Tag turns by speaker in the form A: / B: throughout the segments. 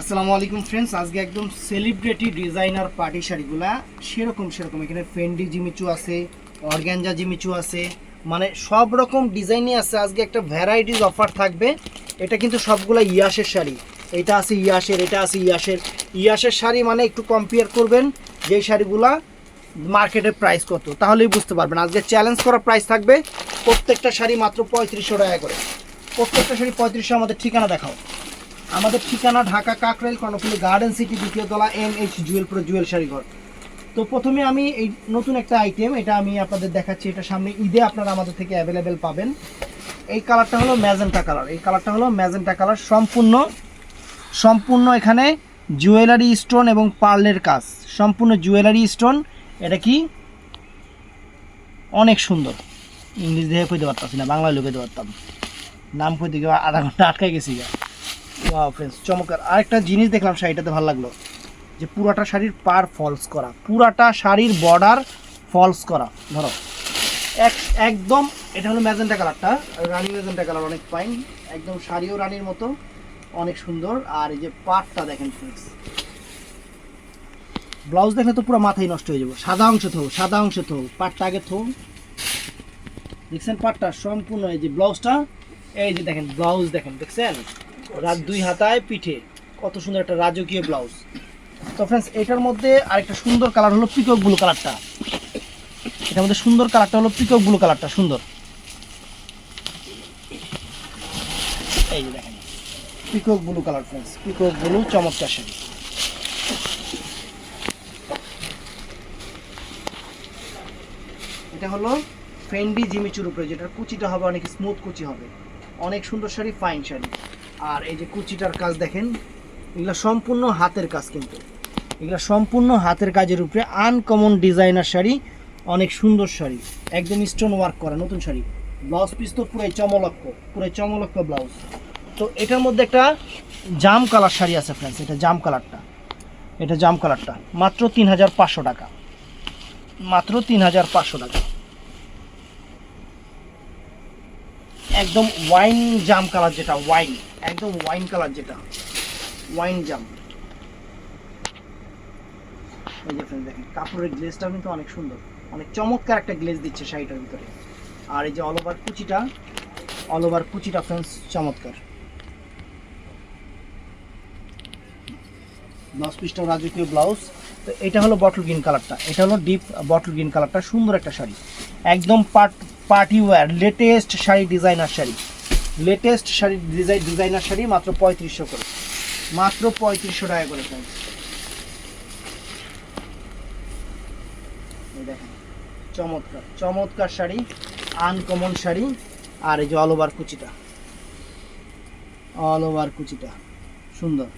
A: আসসালামু আলাইকুম ফ্রেন্ডস আজকে একদম সেলিব্রিটি ডিজাইনার পার্টি শাড়িগুলা সেরকম সেরকম। এখানে ফেন্ডি জিমিচু আছে অর্গ্যানজা জিমিচু আছে মানে সব রকম ডিজাইনই আছে। আজকে একটা ভ্যারাইটিস অফার থাকবে। এটা কিন্তু সবগুলা ইয়াসের শাড়ি। এটা আছে ইয়াসের, এটা আছে ইয়াসের। ইয়াসের শাড়ি মানে একটু কম্পেয়ার করবেন যেই শাড়িগুলা মার্কেটের প্রাইস কত, তাহলেই বুঝতে পারবেন। আজকে চ্যালেঞ্জ করা প্রাইস থাকবে প্রত্যেকটা শাড়ি মাত্র পঁয়ত্রিশশো টাকা করে। প্রত্যেকটা শাড়ি পঁয়ত্রিশশো আমাদের ঠিকানা দেখাও। আমাদের ঠিকানা ঢাকা কাকরাইল কর্ণফুলি গার্ডেন সিটি দ্বিতীয় তলা M H Jewel pro Jewel sari ঘর তো প্রথমে আমি এই নতুন একটা আইটেম এটা আমি আপনাদের দেখাচ্ছি, এটা সামনে ঈদে আপনারা আমাদের থেকে অ্যাভেলেবেল পাবেন। এই কালারটা হলো ম্যাজেন্টা কালার এই কালারটা হলো ম্যাজেন্টা কালার সম্পূর্ণ সম্পূর্ণ এখানে জুয়েলারি স্টোন এবং পার্লের কাজ। সম্পূর্ণ জুয়েলারি স্টোন এটা কি? অনেক সুন্দর। ইংলিশ দেখে কইতে পারতাম না বাংলা হলে কইতে পারতাম। নাম কইতে গিয়ে আধা ঘণ্টা আটকাই গেছি গা। ওয়াও ফ্রেন্ডস চমৎকার। আরেকটা জিনিস দেখলাম শাড়িটাতে ভালো লাগল, যে পুরাটা শাড়ির পার ফলস করা, পুরাটা শাড়ির বর্ডার ফলস করা। ধরো, এক, একদম, এটা হলো ম্যাজেন্টা কালারটা রানী ম্যাজেন্টা কালার অনেক ফাইন একদম শাড়িও রানীর মতো, অনেক সুন্দর। আর এই যে পাটটা দেখেন ফ্রেন্ডস ব্লাউজ দেখলে তো পুরো মাথায় নষ্ট হয়ে যাবে। সাদা অংশ থো, সাদা অংশ থো পাটটা আগে থো। দেখছেন পাটটা সম্পূর্ণ, এই যে ব্লাউজটা এই যে দেখেন ব্লাউজ দেখেন, দেখছেন? রাত দুই হাতায় পিঠে। কত সুন্দর একটা রাজকীয় ব্লাউজ। তো ফ্রেন্ডস এটার মধ্যে আরেকটা সুন্দর কালার হলো পিকক ব্লু কালারটা এটার মধ্যে সুন্দর কালারটা হলো পিকক ব্লু কালারটা সুন্দর। এই যে দেখেন। Peacock blue colour friends peacock blue চমৎকার শাড়ি। এটা হলো ফেন্ডি জিমিচুর উপরে, যেটার কুচিটা হবে, অনেক স্মুথ কুচি হবে। অনেক সুন্দর শাড়ি ফাইন শাড়ি। আর এই যে কুচিটার কাজ দেখেন, এগুলো সম্পূর্ণ হাতের কাজ কিন্তু। এগুলো সম্পূর্ণ হাতের কাজের উপরে আনকমন ডিজাইনার শাড়ি, অনেক সুন্দর শাড়ি। একদম স্টোন ওয়ার্ক করা নতুন শাড়ি। ব্লাউজ পিস তো পুরাই চমলক্ষ পুরাই চমলক্ষ ব্লাউজ তো এটার মধ্যে একটা জাম কালার শাড়ি আছে ফ্রেন্ডস এটা জাম কালারটা। এটা জাম কালারটা। মাত্র তিন হাজার পাঁচশো টাকা। মাত্র তিন হাজার পাঁচশো টাকা। একদম ওয়াইন জাম কালার যেটা ওয়াইন একদম ওয়াইন কালার যেটা। ওয়াইন জাম ফ্রেন্ড দেখেন, কাপড়ের গ্লেজটা কিন্তু অনেক সুন্দর। অনেক চমৎকার একটা গ্লেজ দিচ্ছে শাড়িটার ভিতরে। আর এই যে অল ওভার কুচিটা অল ওভার কুচিটা ফ্রেন্ডস চমৎকার। ব্লাউজ পিসটাও রাজকীয় ব্লাউজ তো এটা হলো বটল গ্রিন কালারটা এটা হলো ডিপ বটল গ্রিন কালারটা সুন্দর একটা শাড়ি। একদম part party wear latest sari designer sari. Latest sari design designer sari মাত্র পঁয়ত্রিশশো করে। মাত্র পঁয়ত্রিশশো টাকা করে দেখেন, চমৎকার চমৎকার শাড়ি আনকমন শাড়ি, আর এই যে অল ওভার কুচিটা। অল ওভার কুচিটা, সুন্দর।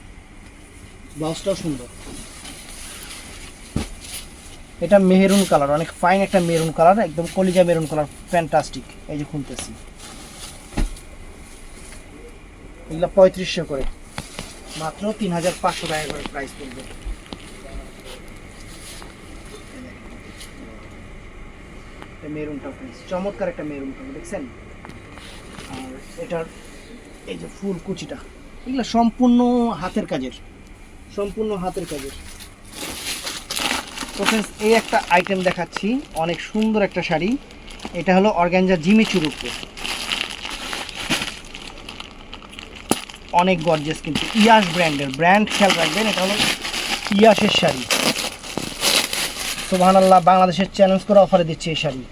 A: ব্লাউজটাও সুন্দর। এটা মেহেরুন কালার, অনেক ফাইন একটা মেরুন কালার, একদম কলিজা মেরুন কালার ফ্যান্টাস্টিক এই যে খুলতেছি। এগুলো পঁয়ত্রিশশো করে। মাত্র তিন হাজার পাঁচশো টাকা করে প্রাইস পড়বে। মেরুনটা চমৎকার একটা মেরুন কালার, দেখছেন? আর এটার এই যে ফুল কুচিটা, এগুলো সম্পূর্ণ হাতের কাজের, সম্পূর্ণ হাতের কাজের। তো ফ্রেন্ডস এই একটা আইটেম দেখাচ্ছি। অনেক সুন্দর একটা শাড়ি। এটা হলো অর্গ্যানজা জিমি চুরুপে অনেক গর্জেস কিন্তু ইয়াস ব্র্যান্ডের। ব্র্যান্ড খেয়াল রাখবেন, এটা হলো ইয়াসের শাড়ি। সোহান আল্লাহ বাংলাদেশের চ্যালেঞ্জ করে অফারে দিচ্ছে এই শাড়ি।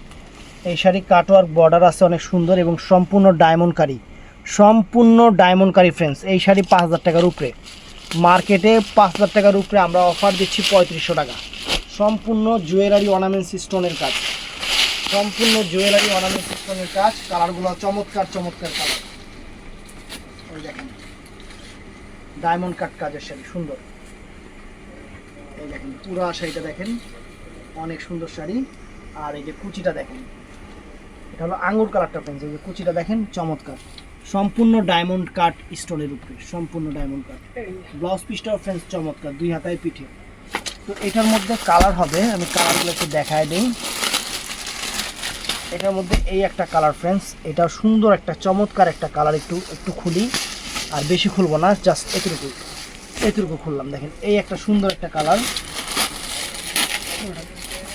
A: এই শাড়ি কাটওয়ার্ক বর্ডার আছে অনেক সুন্দর এবং সম্পূর্ণ ডায়মন্ড কারি সম্পূর্ণ ডায়মন্ড কারি ফ্রেন্ডস এই শাড়ি পাঁচ হাজার টাকার উপরে। মার্কেটে পাঁচ হাজার টাকার উপরে আমরা অফার দিচ্ছি পঁয়ত্রিশশো টাকা। সম্পূর্ণ জুয়েলারি অর্নামেন্টস স্টোনের কাজ। সম্পূর্ণ জুয়েলারি অর্নামেন্টস স্টোনের কাজ কালারগুলো চমৎকার চমৎকার কালার। ওই দেখেন ডায়মন্ড কাট কাজের শাড়ি সুন্দর। এই দেখেন পুরো শাড়িটা দেখেন অনেক সুন্দর শাড়ি। আর এই যে কুচিটা দেখেন এটা হলো আঙুর কালারটা ফ্রেন্ডস এই যে কুচিটা দেখেন চমৎকার। সম্পূর্ণ ডায়মন্ড কাট স্টোনের উপরে সম্পূর্ণ ডায়মন্ড কাট ব্লাউজ পিসটাও ফ্রেন্ডস চমৎকার দুই হাতায় পিঠে। তো এটার মধ্যে কালার হবে, আমি কালারগুলো একটু দেখায় দিই। এটার মধ্যে এই একটা কালার ফ্রেন্ডস এটা সুন্দর একটা, চমৎকার একটা কালার একটু একটু খুলি। আর বেশি খুলবো না জাস্ট এতটুকু এতটুকু খুললাম, দেখেন, এই একটা সুন্দর একটা কালার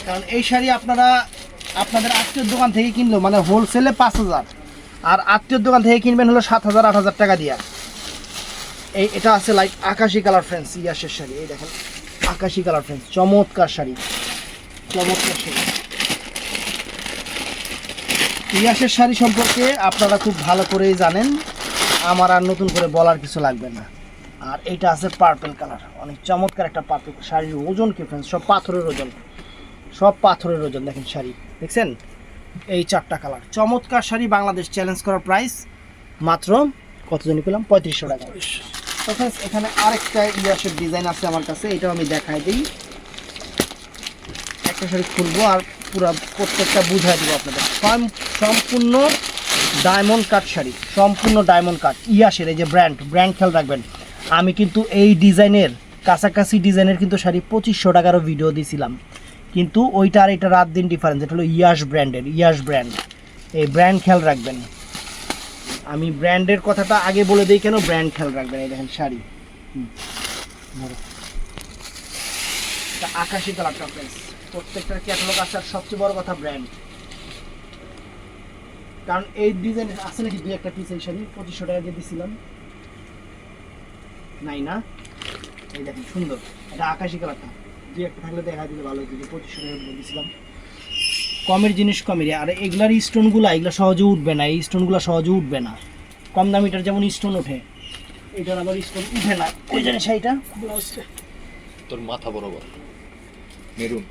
A: কারণ এই শাড়ি আপনারা, আপনাদের আত্মীয় দোকান থেকে কিনলো মানে হোলসেলে পাঁচ হাজার। আর আত্মীয় দোকান থেকে কিনবেন হলো সাত হাজার, আট হাজার টাকা দিয়া। এই, এটা আছে লাইক আকাশি কালার ফ্রেন্ডস ইয়াসের শাড়ি, এই দেখেন। আকাশি কালার ফ্রেন্ডস চমৎকার শাড়ি। চমৎকার শাড়ি। ইয়াসের শাড়ি সম্পর্কে আপনারা খুব ভালো করেই জানেন। আমার আর নতুন করে বলার কিছু লাগবে না। আর এটা আছে পার্পেল কালার অনেক চমৎকার একটা পার্পেল শাড়ির ওজন কি ফ্রেন্ডস সব পাথরের ওজন। সব পাথরের ওজন দেখেন শাড়ি। দেখছেন? এই চারটা কালার চমৎকার শাড়ি বাংলাদেশ চ্যালেঞ্জ করার প্রাইস মাত্র কত জানি পেলাম? পঁয়ত্রিশশো টাকা। তো friends, এখানে আরেকটা ইয়াসের ডিজাইন আছে আমার কাছে এটাও আমি দেখাই দিই। একটা শাড়ি খুলবো আর পুরো প্রত্যেকটা বুঝাই দেবো আপনাদের। সম্পূর্ণ ডায়মন্ড কাট শাড়ি সম্পূর্ণ ডায়মন্ড কাট ইয়াসের এই যে ব্র্যান্ড ব্র্যান্ড খেয়াল রাখবেন। আমি কিন্তু এই ডিজাইনের কাছাকাছি ডিজাইনের কিন্তু শাড়ি পঁচিশশো টাকারও ভিডিও দিয়েছিলাম কিন্তু ওইটা আর এটা রাত দিন ডিফারেন্স এটা হলো ইয়াস ব্র্যান্ডের ইয়াস ব্র্যান্ড এই ব্র্যান্ড খেয়াল রাখবেন। আমি ব্র্যান্ডের কথাটা আগে বলে দিই, কেন ব্র্যান্ড খেয়াল রাখবেন? এই দেখেন শাড়ি। আকাশি কালারটা ফ্রেন্ডস প্রত্যেকটার ক্যাটালগ আসার সবচেয়ে বড় কথা ব্র্যান্ড। কারণ এই ডিজাইন আছে নাকি দুই একটা পিস এই শাড়ি পঁচিশশো টাকা দিয়ে দিছিলাম। নাই না? এই দেখেন, সুন্দর। এটা আকাশি কালারটা দুই একটা থাকলে দেখা দিলে ভালো হতো পঁচিশশো টাকা দিয়ে দিছিলাম। কমের জিনিস কমেরই। আর এগুলার স্টোনগুলো এগুলো সহজে উঠবে না এই স্টোনগুলো সহজে উঠবে না। কম দামিটার যেমন স্টোন ওঠে এটার আবার স্টোন উঠে না। ওই জন্য শাড়িটা ব্লাউজটা
B: তোর মাথা বরাবর। মেরুন।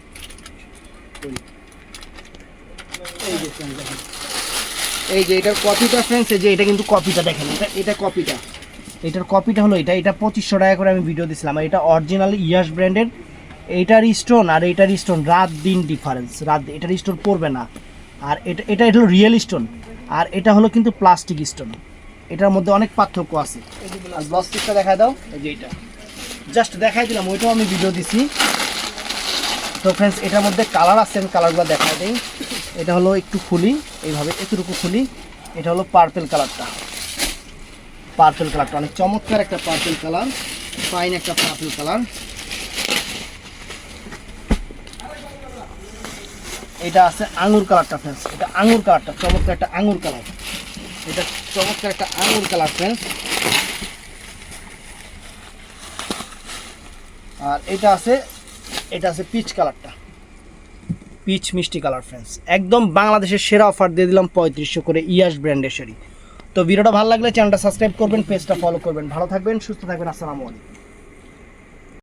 A: এই যে friends এই যে এটার কপিটা ফ্রেন্ডস এই যে এটা কিন্তু কপিটা দেখেন। এটা এটা কপিটা। এটার কপিটা হলো এটা। এটা পঁচিশশো টাকা করে আমি ভিডিও দিছিলাম। আর এটা অরিজিনাল ইয়াস ব্র্যান্ডের এইটার স্টোন আর এইটার স্টোন রাত দিন ডিফারেন্স রাত এটার স্টোন পড়বে না। আর এটা এটা হলো রিয়েল স্টোন আর এটা হলো কিন্তু প্লাস্টিক স্টোন এটার মধ্যে অনেক পার্থক্য আছে। ব্লাউজ দেখা দাও, এই যে এটা। জাস্ট দেখাই দিলাম, ওইটাও আমি ভিডিও দিছি। তো ফ্রেন্ডস এটার মধ্যে কালার আছে, আমি কালারগুলো দেখাই দিই। এটা হলো একটু খুলি এইভাবে এতটুকু খুলি এটা হলো পার্পেল কালারটা পার্পেল কালারটা অনেক চমৎকার একটা পার্পেল কালার ফাইন একটা পার্পেল কালার এটা আছে আঙুর কালারটা ফ্রেন্ডস এটা আঙুর কালারটা, চমৎকার একটা আঙুর কালার। এটা চমৎকার একটা আঙুর কালার ফ্রেন্ডস আর এটা আছে এটা আছে পিচ কালারটা। পিচ মিষ্টি কালার ফ্রেন্ডস একদম বাংলাদেশের সেরা অফার দিয়ে দিলাম পঁয়ত্রিশশো করে ইয়াস ব্র্যান্ডের শাড়ি। তো ভিডিওটা ভালো লাগলে চ্যানেলটা সাবস্ক্রাইব করবেন পেজটা ফলো করবেন। ভালো থাকবেন, সুস্থ থাকবেন, আসসালামু আলাইকুম।